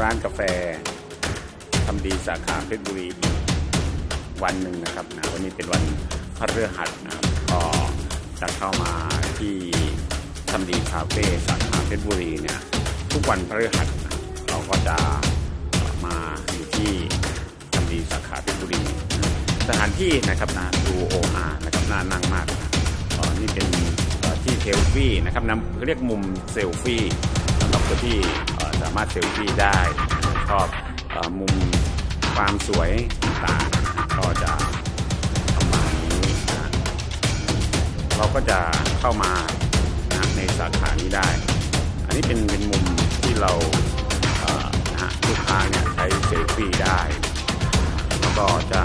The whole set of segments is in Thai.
ร้านกาแฟทำดีสาขาเพชรบุรีอีกวันหนึ่งนะครับนะวันนี้เป็นวันพฤหัสนะครับก็จะเข้ามาที่ทำดีคาเฟ่สาขาเพชรบุรีเนี่ยทุกวันพฤหัสนะเราก็จะมาอยู่ที่ทำดีสาขาเพชรบุรี สถานที่นะครับนะดูโออาร์นะครับน่านั่งมากนะเอ่อนี่เป็นที่เซลฟี่นะครับนะเรียกมุมเซลฟี่สำหรับคนที่ สามารถเซลฟี่ได้ชอบอมุมความสวยต่างก็จะประมาณนี้นะเราก็จะเข้ามานะในสาขานี้ได้ อันนี้เป็นเป็นมุมที่เรานะลูกค้าเนี่ยใช้เซลฟี่ได้ แล้วก็จะ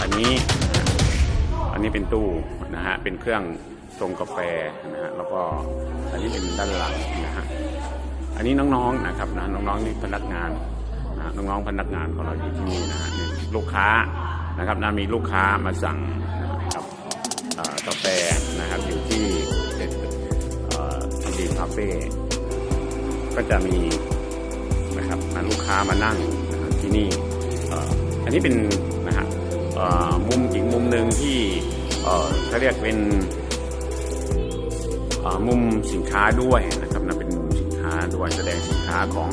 อันนี้อันนี้เป็นตู้นะฮะเป็นเครื่อง ชงกาแฟนะฮะแล้วก็อันนี้เป็นด้านหลังนะฮะอันนี้น้องๆนะครับนะน้องๆนี่พนักงานนะน้องๆพนักงานของเราอยู่ที่นี่นะฮะลูกค้านะครับนะมีลูกค้ามาสั่งนะครับกาแฟนะครับอยู่ที่เอ่อที่ดีคาเฟ่ก็จะมีนะครับนะลูกค้ามานั่งนะที่นี่อันนี้เป็นนะฮะมุมอีกมุมหนึ่งที่เขาเรียกเป็น มุมสินค้าด้วยนะครับนะเป็นมุมสินค้าด้วยแสดงสินค้าของ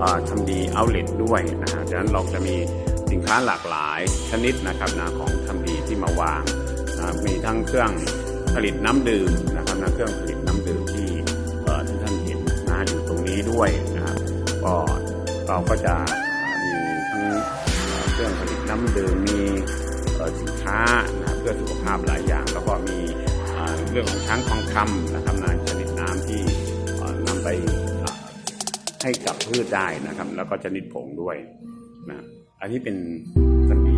อ่อทำดีเอาเล t ด้วยนะฮะดังนั้นเราจะมีสินค้าหลากหลายชนิดนะครับนะของทำดีที่มาวางนะมีทั้งเครื่องผลิตน้ำดื่มนะครับนะเครื่องผลิตน้ำดื่มที่เอ่อที่ท่านเห็นนะอยู่ตรงนี้ด้วยนะครับก็เราก็จะมีทั้งเครื่องผลิตน้ำดื่มมีสินค้านะเพื่อสุขภาพหลายอย่าง เรื่องของช้างทองคำนะครับนะชนิดน้ำที่นำไปให้กับพืชได้นะครับ แล้วก็ชนิดผงด้วยนะอันนี้เป็นสันดี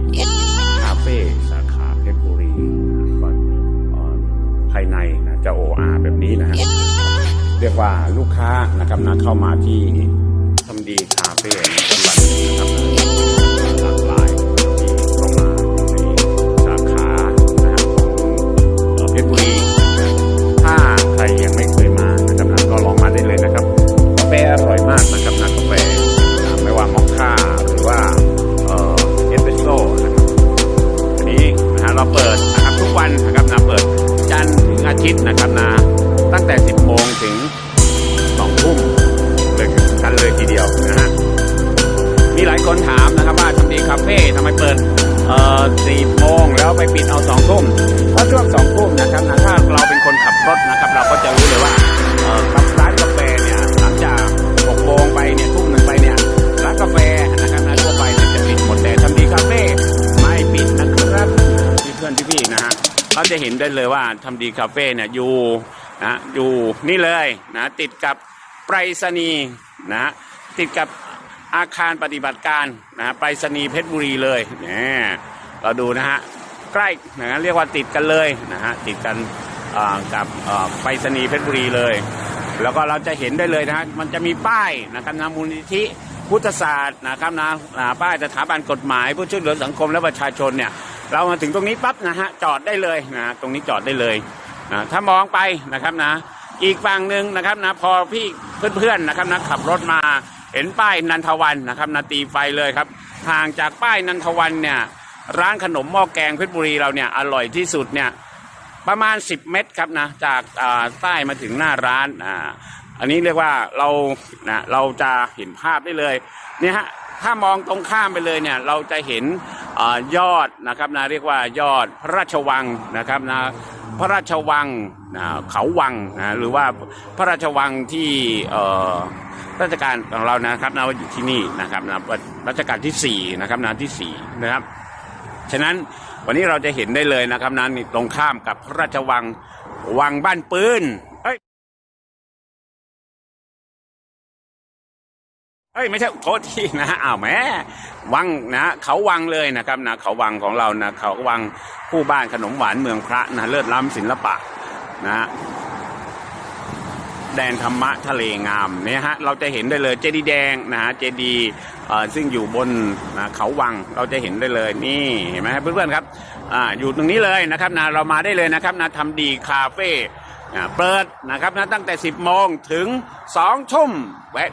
คาเฟ่สาขาเพชรบุรีก็เอ่อภายในนะจะโออาแบบนี้นะฮะเรียกว่าลูกค้านะครับนะเข้ามาที่ทำดีคาเฟ่ในจังหวัดนะครับ นะครับนะกาแฟไม่ว่ามอคค่าหรือว่าเอเอสเปรสโซ่นะครับอันนี้นะฮะเราเปิดนะครับทุกวันนะครับนะเปิดจันทร์ถึงอาทิตย์นะครับนะตั้งแต่ 10โมงถึง2ทุ่มเลยกันเลยทีเดียวนะฮะมีหลายคนถามนะครับว่าทำดีคาเฟ่ทำไมเปิดเอ่อ4โมงแล้วไปปิดเอา2ทุ่ม นะฮะเขาจะเห็นได้เลยว่าทำดีคาเฟ่เนี่ยอยู่นะอยู่นี่เลยนะติดกับไปรษณีย์นะติดกับอาคารปฏิบัติการนะไปรษณีย์เพชรบุรีเลยเนี่ยเราดูนะฮะใกล้นะเรียกว่าติดกันเลยนะฮะติดกันกับไปรษณีย์เพชรบุรีเลย แล้วก็เราจะเห็นได้เลยนะฮะมันจะมีป้ายนะครับนะมูลนิธิพุทธศาสตร์นะครับนะอ่าป้ายสถาบันกฎหมาย ผู้ช่วยเหลือสังคมและประชาชนเนี่ย เรามาถึงตรงนี้ปั๊บนะฮะจอดได้เลยนะตรงนี้จอดได้เลยนะถ้ามองไปนะครับนะ อีกฝั่งหนึ่งนะครับนะพอพี่เพื่อนๆนะครับนะขับรถมาเห็นป้ายนันทวันนะครับนะตีไฟเลยครับห่างจากป้ายนันทวันเนี่ยร้านขนมหม้อแกงเพชรบุรีเราเนี่ยอร่อยที่สุดเนี่ยประมาณ 10 เมตรครับนะจากใต้มาถึงหน้าร้านอ่าอันนี้เรียกว่าเรานะเราจะเห็นภาพได้เลยเนี่ยฮะถ้ามองตรงข้ามไปเลยเนี่ยเราจะเห็น ยอดนะครับนะเรียกว่ายอดพระราชวังนะครับนะพระราชวังนะเขาวังนะหรือว่าพระราชวังที่เอ่อราชการของเรานะครับนะว่าอยู่ที่นี่นะครับนะรัชกาลที่สี่นะครับนะที่สี่นะครับฉะนั้นวันนี้เราจะเห็นได้เลยนะครับนั้นตรงข้ามกับพระราชวังวังบ้านปืน เอ้ยไม่ใช่โทษทีนะฮะอ้าวแม่วังนะเขาวังเลยนะครับนะเขาวังของเรานะเขาวังผู้บ้านขนมหวานเมืองพระนะเลิศล้ำศิลปะนะแดนธรรมะทะเลงามเนี่ยฮะเราจะเห็นได้เลยเจดีแดงนะฮะเจดีเออซึ่งอยู่บนนะเขาวังเราจะเห็นได้เลยนี่เห็นไหมเพื่อนๆครับอ่าอยู่ตรงนี้เลยนะครับนะเรามาได้เลยนะครับนะทำดีคาเฟ่เปิดนะครับนะตั้งแต่ 10โมงถึง2ทุ่มแวะ